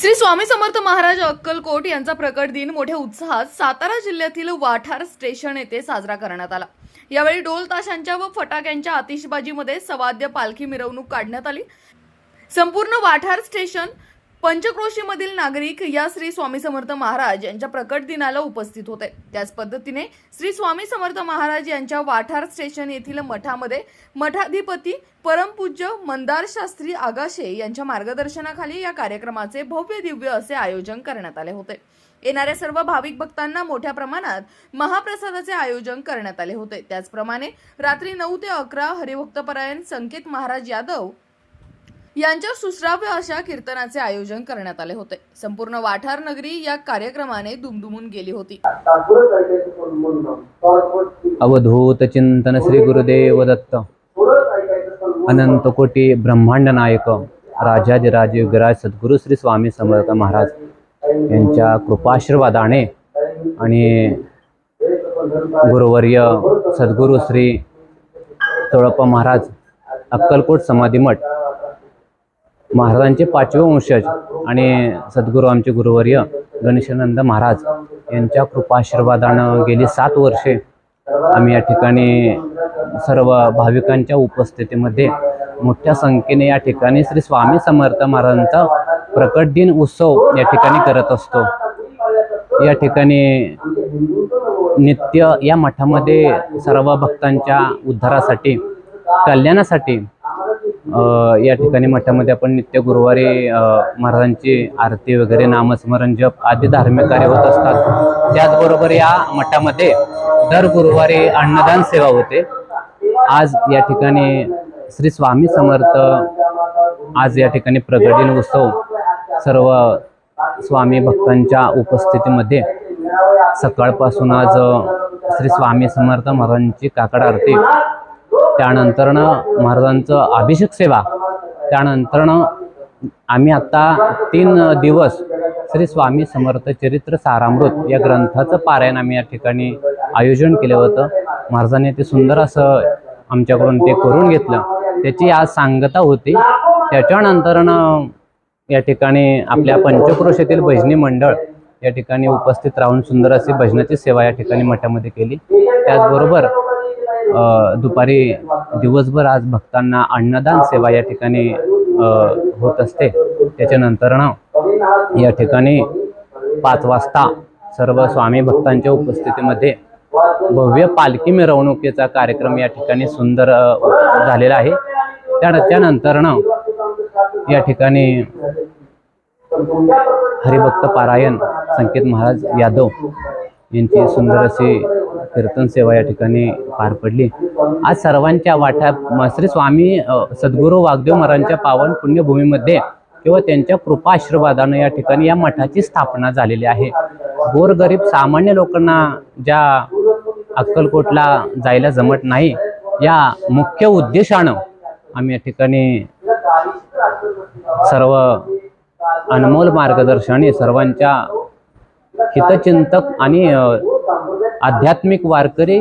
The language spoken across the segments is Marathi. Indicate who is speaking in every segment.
Speaker 1: श्री स्वामी समर्थ महाराज अक्कलकोट यांचा प्रकट दिन मोठ्या उत्साहात सातारा जिल्ह्यातील वाठार स्टेशन येथे साजरा करण्यात आला. यावेळी ढोल ताशांच्या व फटाक्यांच्या आतिषबाजीमध्ये सवाद्य पालखी मिरवणूक काढण्यात आली. संपूर्ण वाठार स्टेशन पंचक्रोशीमधील नागरिक या श्री स्वामी समर्थ महाराज यांच्या प्रकट दिनाला उपस्थित होते. त्याच पद्धतीने श्री स्वामी समर्थ महाराज यांच्या वाठार स्टेशन येथील मठामध्ये मठाधिपती परमपूज्य मंदार शास्त्री आगाशे यांच्या मार्गदर्शनाखाली या कार्यक्रमाचे भव्य दिव्य असे आयोजन करण्यात आले होते. येणाऱ्या सर्व भाविक भक्तांना मोठ्या प्रमाणात महाप्रसादाचे आयोजन करण्यात आले होते. त्याचप्रमाणे रात्री नऊ ते अकरा हरिभक्तपरायण संकेत महाराज यादव यांच्या सुश्राव्य अशा कीर्तनाचे आयोजन करण्यात आले होते. संपूर्ण वाठार नगरी या कार्यक्रमाने दुमदुमून गेली होती.
Speaker 2: अवधूत चिंतन श्री गुरुदेव दत्त अनंत कोटी ब्रह्मांड नायक राजाधिराज युगराज सद्गुरु श्री स्वामी समर्थ महाराज यांच्या कृपाशीर्वादाने आणि गुरुवर्य सद्गुरु श्री तोळप्पा महाराज अक्कलकोट समाधी मठ महाराजांचे पाचवे वंशज आणि सद्गुरू आमचे गुरुवर्य गणेशानंद महाराज यांच्या कृपाशीर्वादानं गेली सात वर्षे आम्ही या ठिकाणी सर्व भाविकांच्या उपस्थितीमध्ये मोठ्या संख्येने या ठिकाणी श्री स्वामी समर्थ महाराजांचा प्रकट दिन उत्सव या ठिकाणी करत असतो. या ठिकाणी नित्य या मठामध्ये सर्व भक्तांच्या उद्धारासाठी कल्याणासाठी या ठिकाणी मठामध्ये आपण नित्य गुरुवारी महाराजांची आरती वगैरे नामस्मरण जप आदी धार्मिक कार्य होत असतात. त्याचबरोबर या मठामध्ये दर गुरुवारी अन्नदान सेवा होते. आज या ठिकाणी श्री स्वामी समर्थ आज या ठिकाणी प्रगटीन उत्सव सर्व स्वामी भक्तांच्या उपस्थितीमध्ये सकाळपासून आज श्री स्वामी समर्थ महाराजांची काकड आरती त्यानंतरनं महाराजांचं अभिषेक सेवा. त्यानंतरनं आम्ही आता तीन दिवस श्री स्वामी समर्थ चरित्र सारामृत या ग्रंथाचं पारायण आम्ही या ठिकाणी आयोजन केलं होतं. महाराजांनी ते सुंदर असं आमच्याकडून ते करून घेतलं. त्याची आज सांगता होती. त्याच्यानंतरनं या ठिकाणी आपल्या पंचक्रोशीतील भजनी मंडळ या ठिकाणी उपस्थित राहून सुंदर अशी भजनाची सेवा या ठिकाणी मठामध्ये केली. त्याचबरोबर दुपारी दिवसभर आज भक्तांना अन्नदान सेवा या ठिकाणी होत असते. त्याच्यानंतरनं या ठिकाणी पाच वाजता सर्व स्वामी भक्तांच्या उपस्थितीमध्ये भव्य पालखी मिरवणुकीचा कार्यक्रम या ठिकाणी सुंदर झालेला आहे. त्या त्यानंतरनं या ठिकाणी हरिभक्त पारायण संकेत महाराज यादव यांची सुंदर अशी कीर्तन सेवा या ठिकाणी पार पडली. आज सर्वांच्या वाट्या श्री स्वामी सद्गुरू वागदेव महाराजांच्या पावन पुण्यभूमीमध्ये किंवा त्यांच्या कृपा आशीर्वादानं या ठिकाणी या मठाची स्थापना झालेली आहे. गोरगरीब सामान्य लोकांना ज्या अक्कलकोटला जायला जमत नाही या मुख्य उद्देशानं आम्ही या ठिकाणी सर्व अनमोल मार्गदर्शने सर्वांच्या हितचिंतक आणि आध्यात्मिक वारकरी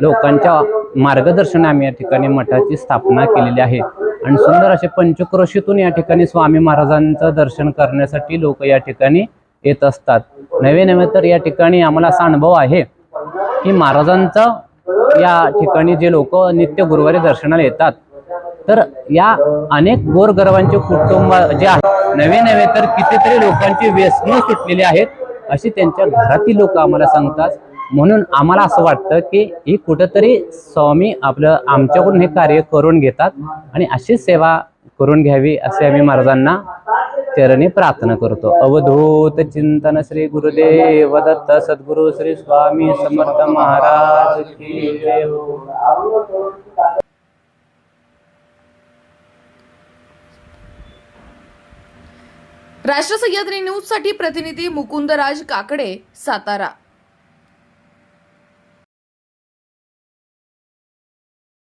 Speaker 2: लोकांच्या मार्गदर्शनाने आम्ही या ठिकाणी मठाची स्थापना केलेली आहे. आणि सुंदर असे पंचक्रोशीतून या ठिकाणी स्वामी महाराजांचं दर्शन करण्यासाठी लोक या ठिकाणी येत असतात. नवे नवे तर या ठिकाणी आम्हाला असा अनुभव आहे की महाराजांचं या ठिकाणी जे लोक नित्य गुरुवारी दर्शनाला येतात तर या अनेक गोरगरबांचे कुटुंब जे आहेत नवे नवे तर कितीतरी लोकांची व्यसनं सुटलेली आहेत अशी त्यांच्या घरातील लोक आम्हाला सांगतात. म्हणून आम्हाला असं वाटतं की ही कुठंतरी स्वामी आपलं आमच्याकडून हे कार्य करून घेतात आणि अशीच सेवा करून घ्यावी असे आम्ही महाराजांना चरणी प्रार्थना करतो. अवधूत चिंतन श्री गुरुदेव दत्त सद्गुरु श्री स्वामी समर्थ महाराज की जय हो.
Speaker 1: राष्ट्र सह्याद्री न्यूजसाठी प्रतिनिधी मुकुंदराज काकडे सातारा.